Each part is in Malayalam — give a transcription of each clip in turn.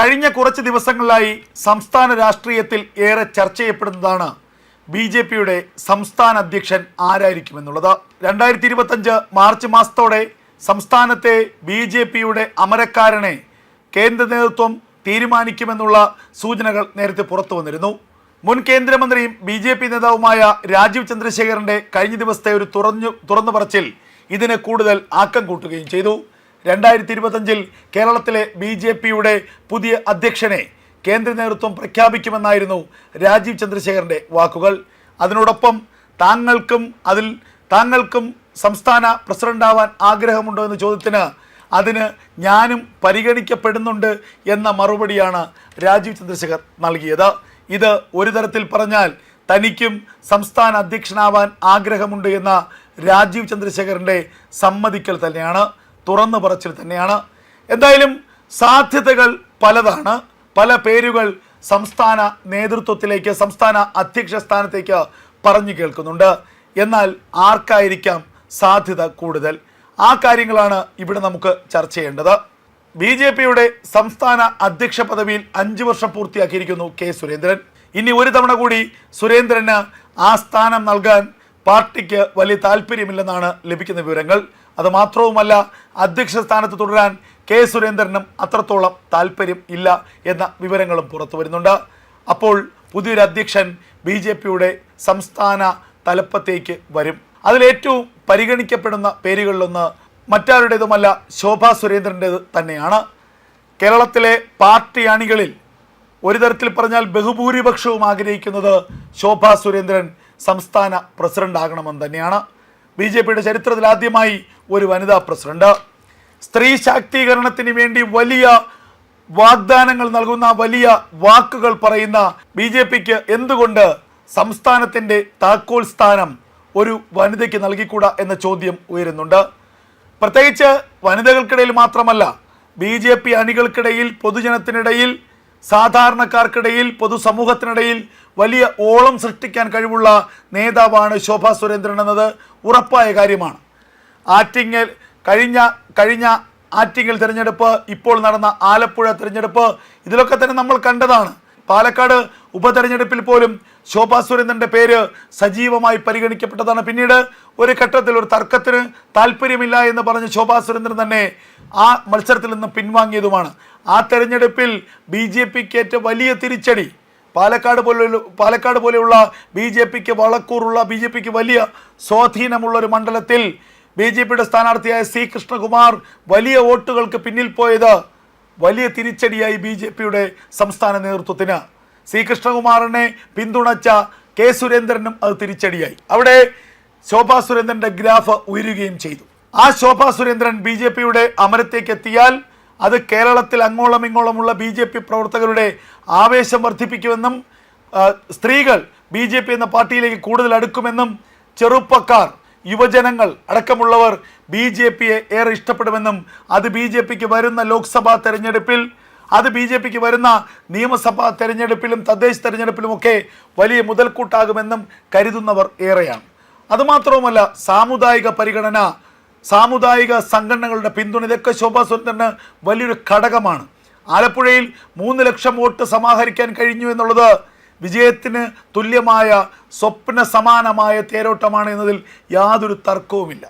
കഴിഞ്ഞ കുറച്ച് ദിവസങ്ങളിലായി സംസ്ഥാന രാഷ്ട്രീയത്തിൽ ഏറെ ചർച്ച ചെയ്യപ്പെടുന്നതാണ് ബി ജെ പിയുടെ സംസ്ഥാന അധ്യക്ഷൻ ആരായിരിക്കുമെന്നുള്ളത്. രണ്ടായിരത്തി ഇരുപത്തഞ്ച് മാർച്ച് മാസത്തോടെ സംസ്ഥാനത്തെ ബി ജെ പിയുടെ അമരക്കാരനെ കേന്ദ്ര നേതൃത്വം തീരുമാനിക്കുമെന്നുള്ള സൂചനകൾ നേരത്തെ പുറത്തു വന്നിരുന്നു. മുൻ കേന്ദ്രമന്ത്രിയും ബി ജെ പി നേതാവുമായ രാജീവ് ചന്ദ്രശേഖരന്റെ കഴിഞ്ഞ ദിവസത്തെ ഒരു തുറഞ്ഞു തുറന്നു പറച്ചിൽ ഇതിന് കൂടുതൽ ആക്കം കൂട്ടുകയും ചെയ്തു. രണ്ടായിരത്തി ഇരുപത്തഞ്ചിൽ കേരളത്തിലെ ബി ജെ പിയുടെ പുതിയ അധ്യക്ഷനെ കേന്ദ്ര നേതൃത്വം പ്രഖ്യാപിക്കുമെന്നായിരുന്നു രാജീവ് ചന്ദ്രശേഖരന്റെ വാക്കുകൾ. അതിനോടൊപ്പം താങ്കൾക്കും അതിൽ താങ്കൾക്കും സംസ്ഥാന പ്രസിഡന്റാവാൻ ആഗ്രഹമുണ്ടോ എന്ന ചോദ്യത്തിന് അതിന് ഞാനും പരിഗണിക്കപ്പെടുന്നുണ്ട് എന്ന മറുപടിയാണ് രാജീവ് ചന്ദ്രശേഖർ നൽകിയത്. ഇത് ഒരു തരത്തിൽ പറഞ്ഞാൽ തനിക്കും സംസ്ഥാന അധ്യക്ഷനാവാൻ ആഗ്രഹമുണ്ട് എന്ന രാജീവ് ചന്ദ്രശേഖരന്റെ സമ്മതിക്കൽ തന്നെയാണ്. തുറന്നു പറച്ചിൽ തന്നെയാണ്. എന്തായാലും സാധ്യതകൾ പലതാണ്. പല പേരുകൾ സംസ്ഥാന നേതൃത്വത്തിലേക്ക് സംസ്ഥാന അധ്യക്ഷ സ്ഥാനത്തേക്ക് പറഞ്ഞു കേൾക്കുന്നുണ്ട്. എന്നാൽ ആർക്കായിരിക്കാം സാധ്യത കൂടുതൽ? ആ കാര്യങ്ങളാണ് ഇവിടെ നമുക്ക് ചർച്ച ചെയ്യേണ്ടത്. ബി ജെ പിയുടെ സംസ്ഥാന അധ്യക്ഷ പദവിയിൽ അഞ്ചു വർഷം പൂർത്തിയാക്കിയിരിക്കുന്നു കെ സുരേന്ദ്രൻ. ഇനി ഒരു തവണ കൂടി സുരേന്ദ്രന് ആ സ്ഥാനം നൽകാൻ പാർട്ടിക്ക് വലിയ താല്പര്യമില്ലെന്നാണ് ലഭിക്കുന്ന വിവരങ്ങൾ. അത് മാത്രവുമല്ല അധ്യക്ഷ സ്ഥാനത്ത് തുടരാൻ കെ സുരേന്ദ്രനും അത്രത്തോളം താല്പര്യം ഇല്ല എന്ന വിവരങ്ങളും പുറത്തു വരുന്നുണ്ട്. അപ്പോൾ പുതിയൊരു അധ്യക്ഷൻ ബി ജെ പിയുടെ സംസ്ഥാന തലപ്പത്തേക്ക് വരും. അതിലേറ്റവും പരിഗണിക്കപ്പെടുന്ന പേരുകളിലൊന്ന് മറ്റാരുടേതുമല്ല ശോഭാ സുരേന്ദ്രന്റേത് തന്നെയാണ്. കേരളത്തിലെ പാർട്ടി അണികളിൽ ഒരു തരത്തിൽ പറഞ്ഞാൽ ബഹുഭൂരിപക്ഷവും ആഗ്രഹിക്കുന്നത് ശോഭാ സുരേന്ദ്രൻ സംസ്ഥാന പ്രസിഡന്റ് ആകണമെന്ന് തന്നെയാണ്. ബി ജെ പിയുടെ ചരിത്രത്തിൽ ആദ്യമായി ഒരു വനിതാ പ്രസിഡന്റ്. സ്ത്രീ ശാക്തീകരണത്തിന് വേണ്ടി വലിയ വാഗ്ദാനങ്ങൾ നൽകുന്ന വലിയ വാക്കുകൾ പറയുന്ന ബി ജെ പിക്ക് എന്തുകൊണ്ട് സംസ്ഥാനത്തിന്റെ താക്കോൽ സ്ഥാനം ഒരു വനിതയ്ക്ക് നൽകിക്കൂടാ എന്ന ചോദ്യം ഉയരുന്നുണ്ട്. പ്രത്യേകിച്ച് വനിതകൾക്കിടയിൽ മാത്രമല്ല ബി ജെ പി അണികൾക്കിടയിൽ പൊതുജനത്തിനിടയിൽ സാധാരണക്കാർക്കിടയിൽ പൊതുസമൂഹത്തിനിടയിൽ വലിയ ഓളം സൃഷ്ടിക്കാൻ കഴിവുള്ള നേതാവാണ് ശോഭാ സുരേന്ദ്രൻ എന്നത് ഉറപ്പായ കാര്യമാണ്. ആറ്റിങ്ങൽ കഴിഞ്ഞ കഴിഞ്ഞ ആറ്റിങ്ങൽ തിരഞ്ഞെടുപ്പ് ഇപ്പോൾ നടന്ന ആലപ്പുഴ തിരഞ്ഞെടുപ്പ് ഇതിലൊക്കെ തന്നെ നമ്മൾ കണ്ടതാണ്. പാലക്കാട് ഉപതെരഞ്ഞെടുപ്പിൽ പോലും ശോഭാ സുരേന്ദ്രന്റെ പേര് സജീവമായി പരിഗണിക്കപ്പെട്ടതാണ്. പിന്നീട് ഒരു ഘട്ടത്തിൽ ഒരു തർക്കത്തിന് താല്പര്യമില്ല എന്ന് പറഞ്ഞ് ശോഭാ സുരേന്ദ്രൻ തന്നെ ആ മത്സരത്തിൽ നിന്ന് പിൻവാങ്ങിയതുമാണ്. ആ തെരഞ്ഞെടുപ്പിൽ ബി ജെ പിക്ക് ഏറ്റ വലിയ തിരിച്ചടി. പാലക്കാട് പോലെ പാലക്കാട് പോലെയുള്ള ബി ജെ പിക്ക് വളക്കൂറുള്ള ബി ജെ പിക്ക് വലിയ സ്വാധീനമുള്ള ഒരു മണ്ഡലത്തിൽ ബി ജെ പിയുടെ സ്ഥാനാർത്ഥിയായ സി കൃഷ്ണകുമാർ വലിയ വോട്ടുകൾക്ക് പിന്നിൽ പോയത് വലിയ തിരിച്ചടിയായി ബി ജെ പിയുടെ സംസ്ഥാന നേതൃത്വത്തിന്. സി കൃഷ്ണകുമാറിനെ പിന്തുണച്ച കെ സുരേന്ദ്രനും അത് തിരിച്ചടിയായി. അവിടെ ശോഭാ സുരേന്ദ്രന്റെ ഗ്രാഫ് ഉയരുകയും ചെയ്തു. ആ ശോഭാ സുരേന്ദ്രൻ ബി ജെ പിയുടെ അമരത്തേക്ക് എത്തിയാൽ അത് കേരളത്തിൽ അങ്ങോളം ഇങ്ങോളമുള്ള ബി ജെ പി പ്രവർത്തകരുടെ ആവേശം വർദ്ധിപ്പിക്കുമെന്നും സ്ത്രീകൾ ബി ജെ പി എന്ന പാർട്ടിയിലേക്ക് കൂടുതൽ അടുക്കുമെന്നും ചെറുപ്പക്കാർ യുവജനങ്ങൾ അടക്കമുള്ളവർ ബി ജെ പിയെ ഏറെ ഇഷ്ടപ്പെടുമെന്നും അത് ബി ജെ പിക്ക് വരുന്ന ലോക്സഭാ തെരഞ്ഞെടുപ്പിൽ അത് ബി ജെ പിക്ക് വരുന്ന നിയമസഭാ തെരഞ്ഞെടുപ്പിലും തദ്ദേശ തെരഞ്ഞെടുപ്പിലുമൊക്കെ വലിയ മുതൽക്കൂട്ടാകുമെന്നും കരുതുന്നവർ ഏറെയാണ്. അതുമാത്രവുമല്ല സാമുദായിക പരിഗണന സാമുദായിക സംഘടനകളുടെ പിന്തുണ ഇതൊക്കെ ശോഭാ സുരേന്ദ്രന് വലിയൊരു ഘടകമാണ്. ആലപ്പുഴയിൽ മൂന്ന് ലക്ഷം വോട്ട് സമാഹരിക്കാൻ കഴിഞ്ഞു എന്നുള്ളത് വിജയത്തിന് തുല്യമായ സ്വപ്ന സമാനമായ തേരോട്ടമാണ് എന്നതിൽ യാതൊരു തർക്കവുമില്ല.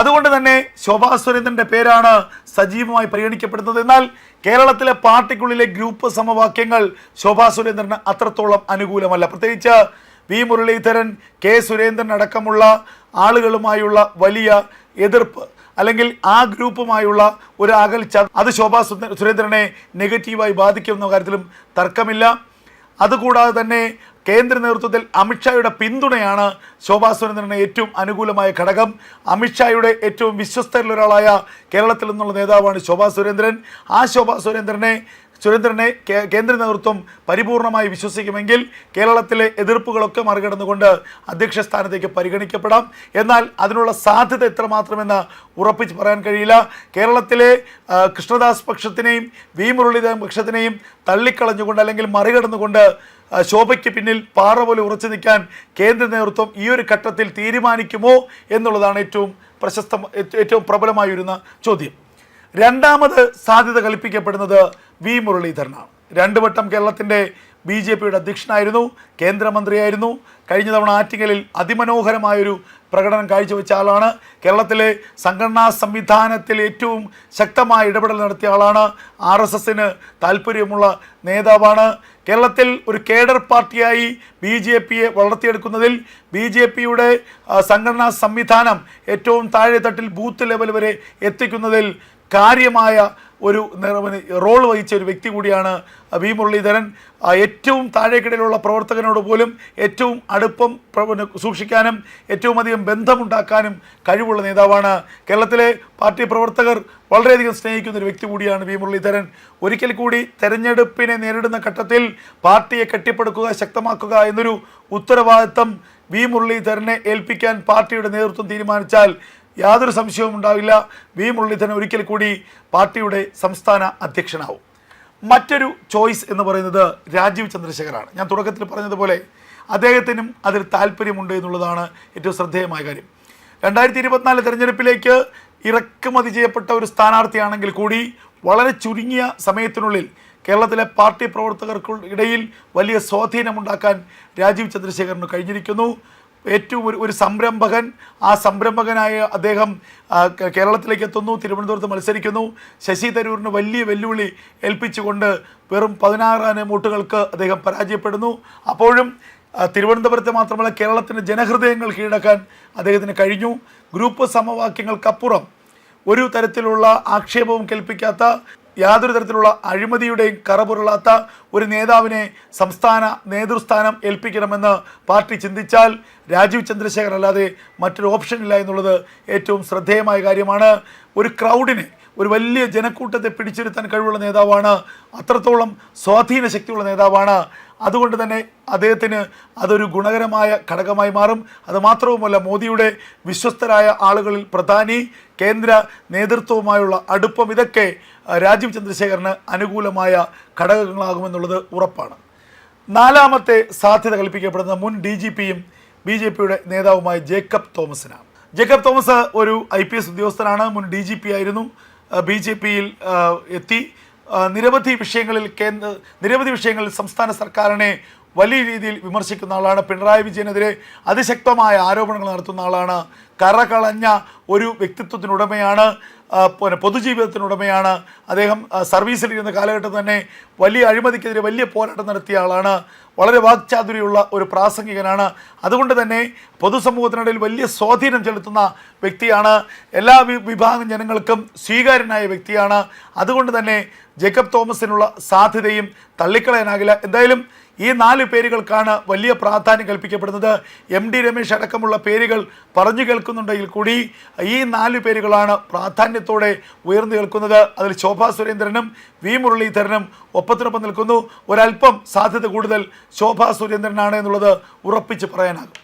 അതുകൊണ്ട് തന്നെ ശോഭാ സുരേന്ദ്രന്റെ പേരാണ് സജീവമായി പരിഗണിക്കപ്പെടുന്നത്. എന്നാൽ കേരളത്തിലെ പാർട്ടിക്കുള്ളിലെ ഗ്രൂപ്പ് സമവാക്യങ്ങൾ ശോഭാ സുരേന്ദ്രന് അത്രത്തോളം അനുകൂലമല്ല. പ്രത്യേകിച്ച് വി മുരളീധരൻ കെ സുരേന്ദ്രൻ അടക്കമുള്ള ആളുകളുമായുള്ള വലിയ എതിർപ്പ് അല്ലെങ്കിൽ ആ ഗ്രൂപ്പുമായുള്ള ഒരു അകൽച്ച അത് ശോഭാ സുരേന്ദ്രനെ നെഗറ്റീവായി ബാധിക്കുമെന്ന കാര്യത്തിലും തർക്കമില്ല. അതുകൂടാതെ തന്നെ കേന്ദ്ര നേതൃത്വത്തിൽ അമിത്ഷായുടെ പിന്തുണയാണ് ശോഭാ സുരേന്ദ്രന് ഏറ്റവും അനുകൂലമായ ഘടകം. അമിത്ഷായുടെ ഏറ്റവും വിശ്വസ്തരിലൊരാളായ കേരളത്തിൽ നിന്നുള്ള നേതാവാണ് ശോഭാ സുരേന്ദ്രൻ. ആ ശോഭാ സുരേന്ദ്രനെ സുരേന്ദ്രനെ കേന്ദ്ര നേതൃത്വം പരിപൂർണമായി വിശ്വസിക്കുമെങ്കിൽ കേരളത്തിലെ എതിർപ്പുകളൊക്കെ മറികടന്നുകൊണ്ട് അധ്യക്ഷ സ്ഥാനത്തേക്ക് പരിഗണിക്കപ്പെടാം. എന്നാൽ അതിനുള്ള സാധ്യത എത്രമാത്രമെന്ന് ഉറപ്പിച്ച് പറയാൻ കഴിയില്ല. കേരളത്തിലെ കൃഷ്ണദാസ് പക്ഷത്തിനെയും വി. മുരളീധരൻ പക്ഷത്തിനെയും തള്ളിക്കളഞ്ഞുകൊണ്ട് അല്ലെങ്കിൽ മറികടന്നുകൊണ്ട് ശോഭയ്ക്ക് പിന്നിൽ പാറ പോലെ ഉറച്ചു നിൽക്കാൻ കേന്ദ്ര നേതൃത്വം ഈ ഒരു ഘട്ടത്തിൽ തീരുമാനിക്കുമോ എന്നുള്ളതാണ് ഏറ്റവും പ്രശസ്ത ഏറ്റവും പ്രബലമായി വരുന്ന ചോദ്യം. രണ്ടാമത് സാധ്യത കൽപ്പിക്കപ്പെടുന്നത് വി മുരളീധരനാണ്. രണ്ടു വട്ടം കേരളത്തിന്റെ ബി ജെ പിയുടെ അധ്യക്ഷനായിരുന്നു കേന്ദ്രമന്ത്രിയായിരുന്നു. കഴിഞ്ഞ തവണ ആറ്റിങ്ങലിൽ അതിമനോഹരമായൊരു പ്രകടനം കാഴ്ചവെച്ച ആളാണ്. കേരളത്തിലെ സംഘടനാ സംവിധാനത്തിൽ ഏറ്റവും ശക്തമായ ഇടപെടൽ നടത്തിയ ആളാണ്. ആർ എസ് എസിന് താല്പര്യമുള്ള നേതാവാണ്. കേരളത്തിൽ ഒരു കേഡർ പാർട്ടിയായി ബി ജെ പിയെ വളർത്തിയെടുക്കുന്നതിൽ ബി ജെ പിയുടെ സംഘടനാ സംവിധാനം ഏറ്റവും താഴെത്തട്ടിൽ ബൂത്ത് ലെവൽ വരെ എത്തിക്കുന്നതിൽ കാര്യമായ ഒരു റോൾ വഹിച്ച ഒരു വ്യക്തി കൂടിയാണ് വി മുരളീധരൻ. ഏറ്റവും താഴേക്കിടയിലുള്ള പ്രവർത്തകനോട് പോലും ഏറ്റവും അടുപ്പം സൂക്ഷിക്കാനും ഏറ്റവും അധികം ബന്ധമുണ്ടാക്കാനും കഴിവുള്ള നേതാവാണ്. കേരളത്തിലെ പാർട്ടി പ്രവർത്തകർ വളരെയധികം സ്നേഹിക്കുന്ന ഒരു വ്യക്തി കൂടിയാണ് വി മുരളീധരൻ. ഒരിക്കൽ കൂടി തെരഞ്ഞെടുപ്പിനെ നേരിടുന്ന ഘട്ടത്തിൽ പാർട്ടിയെ കെട്ടിപ്പടുക്കുക ശക്തമാക്കുക എന്നൊരു ഉത്തരവാദിത്തം വി മുരളീധരനെ ഏൽപ്പിക്കാൻ പാർട്ടിയുടെ നേതൃത്വം തീരുമാനിച്ചാൽ യാതൊരു സംശയവും ഉണ്ടാവില്ല. വി മുരളീധരൻ ഒരിക്കൽ കൂടി പാർട്ടിയുടെ സംസ്ഥാന അധ്യക്ഷനാവും. മറ്റൊരു ചോയ്സ് എന്ന് പറയുന്നത് രാജീവ് ചന്ദ്രശേഖറാണ് ഞാൻ തുടക്കത്തിൽ പറഞ്ഞതുപോലെ അദ്ദേഹത്തിനും അതിൽ താല്പര്യമുണ്ട് എന്നുള്ളതാണ് ഏറ്റവും ശ്രദ്ധേയമായ കാര്യം. രണ്ടായിരത്തി ഇരുപത്തിനാല് തെരഞ്ഞെടുപ്പിലേക്ക് ഇറക്കുമതി ചെയ്യപ്പെട്ട ഒരു സ്ഥാനാർത്ഥിയാണെങ്കിൽ കൂടി വളരെ ചുരുങ്ങിയ സമയത്തിനുള്ളിൽ കേരളത്തിലെ പാർട്ടി പ്രവർത്തകർക്കിടയിൽ വലിയ സ്വാധീനമുണ്ടാക്കാൻ രാജീവ് ചന്ദ്രശേഖറിന് കഴിഞ്ഞിരിക്കുന്നു. ഏറ്റവും ഒരു ഒരു സംരംഭകൻ ആ സംരംഭകനായ അദ്ദേഹം കേരളത്തിലേക്ക് എത്തുന്നു തിരുവനന്തപുരത്ത് മത്സരിക്കുന്നു. ശശി തരൂരിന് വലിയ വെല്ലുവിളി ഏൽപ്പിച്ചുകൊണ്ട് വെറും പതിനാറായിരം വോട്ടുകൾക്ക് അദ്ദേഹം പരാജയപ്പെടുന്നു. അപ്പോഴും തിരുവനന്തപുരത്തെ മാത്രമല്ല കേരളത്തിന്റെ ജനഹൃദയങ്ങൾ കീഴടക്കാൻ അദ്ദേഹത്തിന് കഴിഞ്ഞു. ഗ്രൂപ്പ് സമവാക്യങ്ങൾക്കപ്പുറം ഒരു തരത്തിലുള്ള ആക്ഷേപവും കേൾപ്പിക്കാത്ത യാതൊരു തരത്തിലുള്ള അഴിമതിയുടെയും കറപുരളാത്ത ഒരു നേതാവിനെ സംസ്ഥാന നേതൃസ്ഥാനം ഏൽപ്പിക്കണമെന്ന് പാർട്ടി ചിന്തിച്ചാൽ രാജീവ് ചന്ദ്രശേഖർ അല്ലാതെ മറ്റൊരു ഓപ്ഷൻ ഇല്ല എന്നുള്ളത് ഏറ്റവും ശ്രദ്ധേയമായ കാര്യമാണ്. ഒരു ക്രൗഡിനെ ഒരു വലിയ ജനക്കൂട്ടത്തെ പിടിച്ചിരുത്താൻ കഴിവുള്ള നേതാവാണ് അത്രത്തോളം സ്വാധീന ശക്തിയുള്ള നേതാവാണ്. അതുകൊണ്ട് തന്നെ അദ്ദേഹത്തിന് അതൊരു ഗുണകരമായ ഘടകമായി മാറും. അതുമാത്രവുമല്ല മോദിയുടെ വിശ്വസ്തരായ ആളുകളിൽ പ്രധാനി കേന്ദ്ര നേതൃത്വവുമായുള്ള അടുപ്പം ഇതൊക്കെ രാജീവ് ചന്ദ്രശേഖറിന് അനുകൂലമായ ഘടകങ്ങളാകുമെന്നുള്ളത് ഉറപ്പാണ്. നാലാമത്തെ സാധ്യത കൽപ്പിക്കപ്പെടുന്ന മുൻ ഡി ജി പിയും ബി ജെ പിയുടെ നേതാവുമായ ജേക്കബ് തോമസിനാണ്. ജേക്കബ് തോമസ് ഒരു ഐ പി എസ് ഉദ്യോഗസ്ഥനാണ് മുൻ ഡി ജി പി ആയിരുന്നു. ബി ജെ പിയിൽ എത്തി. നിരവധി വിഷയങ്ങളിൽ കേന്ദ്ര നിരവധി വിഷയങ്ങളിൽ സംസ്ഥാന സർക്കാരിനെ വലിയ രീതിയിൽ വിമർശിക്കുന്ന ആളാണ്. പിണറായി വിജയനെതിരെ അതിശക്തമായ ആരോപണങ്ങൾ നടത്തുന്ന ആളാണ് കറകളഞ്ഞ ഒരു വ്യക്തിത്വത്തിനുടമയാണ് പിന്നെ പൊതുജീവിതത്തിനുടമയാണ്. അദ്ദേഹം സർവീസിലിരുന്ന കാലഘട്ടം തന്നെ വലിയ അഴിമതിക്കെതിരെ വലിയ പോരാട്ടം നടത്തിയ ആളാണ്. വളരെ വാക്ചാതുര്യമുള്ള ഒരു പ്രാസംഗികനാണ്. അതുകൊണ്ട് തന്നെ പൊതുസമൂഹത്തിനിടയിൽ വലിയ സ്വാധീനം ചെലുത്തുന്ന വ്യക്തിയാണ്. എല്ലാ വിഭാഗം ജനങ്ങൾക്കും സ്വീകാര്യനായ വ്യക്തിയാണ്. അതുകൊണ്ട് തന്നെ ജേക്കബ് തോമസിനുള്ള സാധ്യതയും തള്ളിക്കളയാനാകില്ല. എന്തായാലും ഈ നാല് പേരുകൾക്കാണ് വലിയ പ്രാധാന്യം കൽപ്പിക്കപ്പെടുന്നത്. എം ഡി രമേശ് അടക്കമുള്ള പേരുകൾ പറഞ്ഞു കേൾക്കുന്നുണ്ടെങ്കിൽ കൂടി ഈ നാല് പേരുകളാണ് പ്രാധാന്യത്തോടെ ഉയർന്നു നിൽക്കുന്നത് അതിൽ ശോഭാ സുരേന്ദ്രനും വി മുരളീധരനും ഒപ്പത്തിനൊപ്പം നിൽക്കുന്നു. ഒരല്പം സാധ്യത കൂടുതൽ ശോഭാ സുരേന്ദ്രനാണ് എന്നുള്ളത് ഉറപ്പിച്ച് പറയാനാകും.